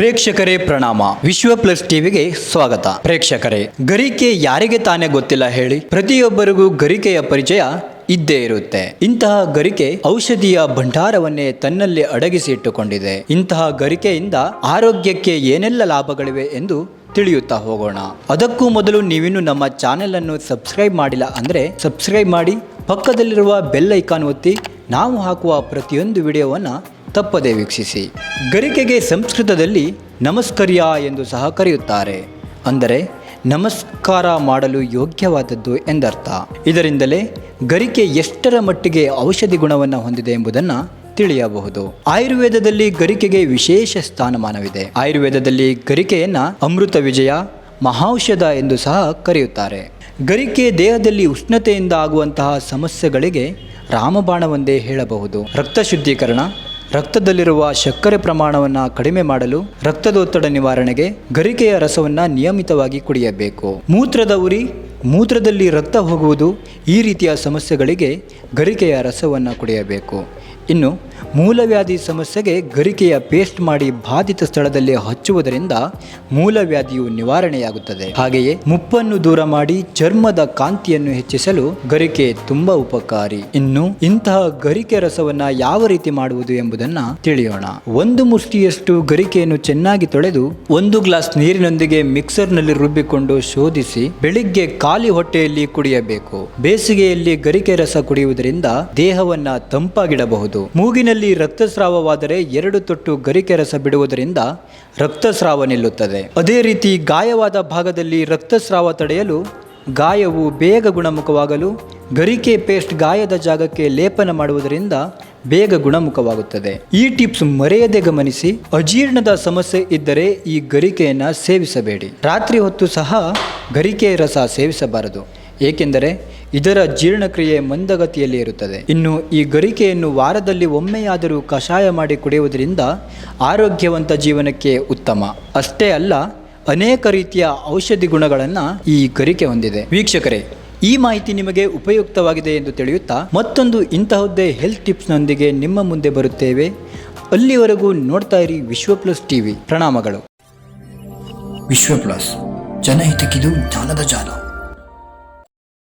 ಪ್ರೇಕ್ಷಕರೇ ಪ್ರಣಾಮ. ವಿಶ್ವ ಪ್ಲಸ್ ಟಿವಿಗೆ ಸ್ವಾಗತ. ಪ್ರೇಕ್ಷಕರೇ, ಗರಿಕೆ ಯಾರಿಗೆ ತಾನೇ ಗೊತ್ತಿಲ್ಲ ಹೇಳಿ? ಪ್ರತಿಯೊಬ್ಬರಿಗೂ ಗರಿಕೆಯ ಪರಿಚಯ ಇದ್ದೇ ಇರುತ್ತೆ. ಇಂತಹ ಗರಿಕೆ ಔಷಧಿಯ ಭಂಡಾರವನ್ನೇ ತನ್ನಲ್ಲಿ ಅಡಗಿಸಿ ಇಟ್ಟುಕೊಂಡಿದೆ ಇಂತಹ ಗರಿಕೆಯಿಂದ ಆರೋಗ್ಯಕ್ಕೆ ಏನೆಲ್ಲ ಲಾಭಗಳಿವೆ ಎಂದು ತಿಳಿಯುತ್ತಾ ಹೋಗೋಣ. ಅದಕ್ಕೂ ಮೊದಲು ನೀವಿನ್ನು ನಮ್ಮ ಚಾನೆಲ್ ಅನ್ನು ಸಬ್ಸ್ಕ್ರೈಬ್ ಮಾಡಿಲ್ಲ ಅಂದರೆ ಸಬ್ಸ್ಕ್ರೈಬ್ ಮಾಡಿ, ಪಕ್ಕದಲ್ಲಿರುವ ಬೆಲ್ ಐಕಾನ್ ಒತ್ತಿ ನಾವು ಹಾಕುವ ಪ್ರತಿಯೊಂದು ವಿಡಿಯೋವನ್ನು ತಪ್ಪದೇ ವೀಕ್ಷಿಸಿ. ಗರಿಕೆಗೆ ಸಂಸ್ಕೃತದಲ್ಲಿ ನಮಸ್ಕರ್ಯ ಎಂದು ಸಹ ಕರೆಯುತ್ತಾರೆ. ಅಂದರೆ, ನಮಸ್ಕಾರ ಮಾಡಲು ಯೋಗ್ಯವಾದದ್ದು ಎಂದರ್ಥ. ಇದರಿಂದಲೇ ಗರಿಕೆ ಎಷ್ಟರ ಮಟ್ಟಿಗೆ ಔಷಧಿ ಗುಣವನ್ನು ಹೊಂದಿದೆ ಎಂಬುದನ್ನು ತಿಳಿಯಬಹುದು. ಆಯುರ್ವೇದದಲ್ಲಿ ಗರಿಕೆಗೆ ವಿಶೇಷ ಸ್ಥಾನಮಾನವಿದೆ. ಆಯುರ್ವೇದದಲ್ಲಿ ಗರಿಕೆಯನ್ನು ಅಮೃತ ವಿಜಯ ಮಹೌಷಧ ಎಂದು ಸಹ ಕರೆಯುತ್ತಾರೆ. ಗರಿಕೆ ದೇಹದಲ್ಲಿ ಉಷ್ಣತೆಯಿಂದ ಆಗುವಂತಹ ಸಮಸ್ಯೆಗಳಿಗೆ ರಾಮಬಾಣವೆಂದೇ ಹೇಳಬಹುದು. ರಕ್ತ ಶುದ್ಧೀಕರಣ ರಕ್ತದಲ್ಲಿರುವ ಸಕ್ಕರೆ ಪ್ರಮಾಣವನ್ನು ಕಡಿಮೆ ಮಾಡಲು ರಕ್ತದೊತ್ತಡ ನಿವಾರಣೆಗೆ ಗರಿಕೆಯ ರಸವನ್ನು ನಿಯಮಿತವಾಗಿ ಕುಡಿಯಬೇಕು. ಮೂತ್ರದ ಉರಿ, ಮೂತ್ರದಲ್ಲಿ ರಕ್ತ ಹೋಗುವುದು ಈ ರೀತಿಯ ಸಮಸ್ಯೆಗಳಿಗೆ ಗರಿಕೆಯ ರಸವನ್ನು ಕುಡಿಯಬೇಕು. ಇನ್ನು ಮೂಲವ್ಯಾಧಿ ಸಮಸ್ಯೆಗೆ ಗರಿಕೆಯ ಪೇಸ್ಟ್ ಮಾಡಿ ಬಾಧಿತ ಸ್ಥಳದಲ್ಲಿ ಹಚ್ಚುವುದರಿಂದ ಮೂಲವ್ಯಾಧಿಯು ನಿವಾರಣೆಯಾಗುತ್ತದೆ. ಹಾಗೆಯೇ ಮುಪ್ಪನ್ನು ದೂರ ಮಾಡಿ ಚರ್ಮದ ಕಾಂತಿಯನ್ನು ಹೆಚ್ಚಿಸಲು ಗರಿಕೆ ತುಂಬಾ ಉಪಕಾರಿ. ಇನ್ನು ಇಂತಹ ಗರಿಕೆ ರಸವನ್ನ ಯಾವ ರೀತಿ ಮಾಡುವುದು ಎಂಬುದನ್ನ ತಿಳಿಯೋಣ. ಒಂದು ಮುಷ್ಟಿಯಷ್ಟು ಗರಿಕೆಯನ್ನು ಚೆನ್ನಾಗಿ ತೊಳೆದು ಒಂದು ಗ್ಲಾಸ್ ನೀರಿನೊಂದಿಗೆ ಮಿಕ್ಸರ್ನಲ್ಲಿ ರುಬ್ಬಿಕೊಂಡು ಶೋಧಿಸಿ ಬೆಳಿಗ್ಗೆ ಖಾಲಿ ಹೊಟ್ಟೆಯಲ್ಲಿ ಕುಡಿಯಬೇಕು. ಬೇಸಿಗೆಯಲ್ಲಿ ಗರಿಕೆ ರಸ ಕುಡಿಯುವುದರಿಂದ ದೇಹವನ್ನ ತಂಪಾಗಿಡಬಹುದು. ಮೂಗಿನಲ್ಲಿ ರಕ್ತಸ್ರಾವವಾದರೆ ಎರಡು ತೊಟ್ಟು ಗರಿಕೆ ರಸ ಬಿಡುವುದರಿಂದ ರಕ್ತಸ್ರಾವ ನಿಲ್ಲುತ್ತದೆ. ಅದೇ ರೀತಿ ಗಾಯವಾದ ಭಾಗದಲ್ಲಿ ರಕ್ತಸ್ರಾವ ತಡೆಯಲು ಗಾಯವು ಬೇಗ ಗುಣಮುಖವಾಗಲು ಗರಿಕೆ ಪೇಸ್ಟ್ ಗಾಯದ ಜಾಗಕ್ಕೆ ಲೇಪನ ಮಾಡುವುದರಿಂದ ಬೇಗ ಗುಣಮುಖವಾಗುತ್ತದೆ. ಈ ಟಿಪ್ಸ್ ಮರೆಯದೆ ಗಮನಿಸಿ, ಅಜೀರ್ಣದ ಸಮಸ್ಯೆ ಇದ್ದರೆ ಈ ಗರಿಕೆಯನ್ನು ಸೇವಿಸಬೇಡಿ. ರಾತ್ರಿ ಹೊತ್ತು ಸಹ ಗರಿಕೆ ರಸ ಸೇವಿಸಬಾರದು. ಏಕೆಂದರೆ ಇದರ ಜೀರ್ಣಕ್ರಿಯೆ ಮಂದಗತಿಯಲ್ಲಿ ಇರುತ್ತದೆ. ಇನ್ನು ಈ ಗರಿಕೆಯನ್ನು ವಾರದಲ್ಲಿ ಒಮ್ಮೆಯಾದರೂ ಕಷಾಯ ಮಾಡಿ ಕುಡಿಯುವುದರಿಂದ ಆರೋಗ್ಯವಂತ ಜೀವನಕ್ಕೆ ಉತ್ತಮ. ಅಷ್ಟೇ ಅಲ್ಲ, ಅನೇಕ ರೀತಿಯ ಔಷಧಿ ಗುಣಗಳನ್ನು ಈ ಗರಿಕೆ ಹೊಂದಿದೆ. ವೀಕ್ಷಕರೇ, ಈ ಮಾಹಿತಿ ನಿಮಗೆ ಉಪಯುಕ್ತವಾಗಿದೆ ಎಂದು ತಿಳಿಯುತ್ತಾ ಮತ್ತೊಂದು ಇಂತಹದ್ದೇ ಹೆಲ್ತ್ ಟಿಪ್ಸ್ನೊಂದಿಗೆ ನಿಮ್ಮ ಮುಂದೆ ಬರುತ್ತೇವೆ. ಅಲ್ಲಿವರೆಗೂ ನೋಡ್ತಾ ಇರಿ ವಿಶ್ವ ಪ್ಲಸ್ ಟಿವಿ. ಪ್ರಣಾಮಗಳು. ವಿಶ್ವ ಪ್ಲಸ್, ಜನಹಿತಕ್ಕಿದು ಜ್ಞಾನದ ಜಾಲ.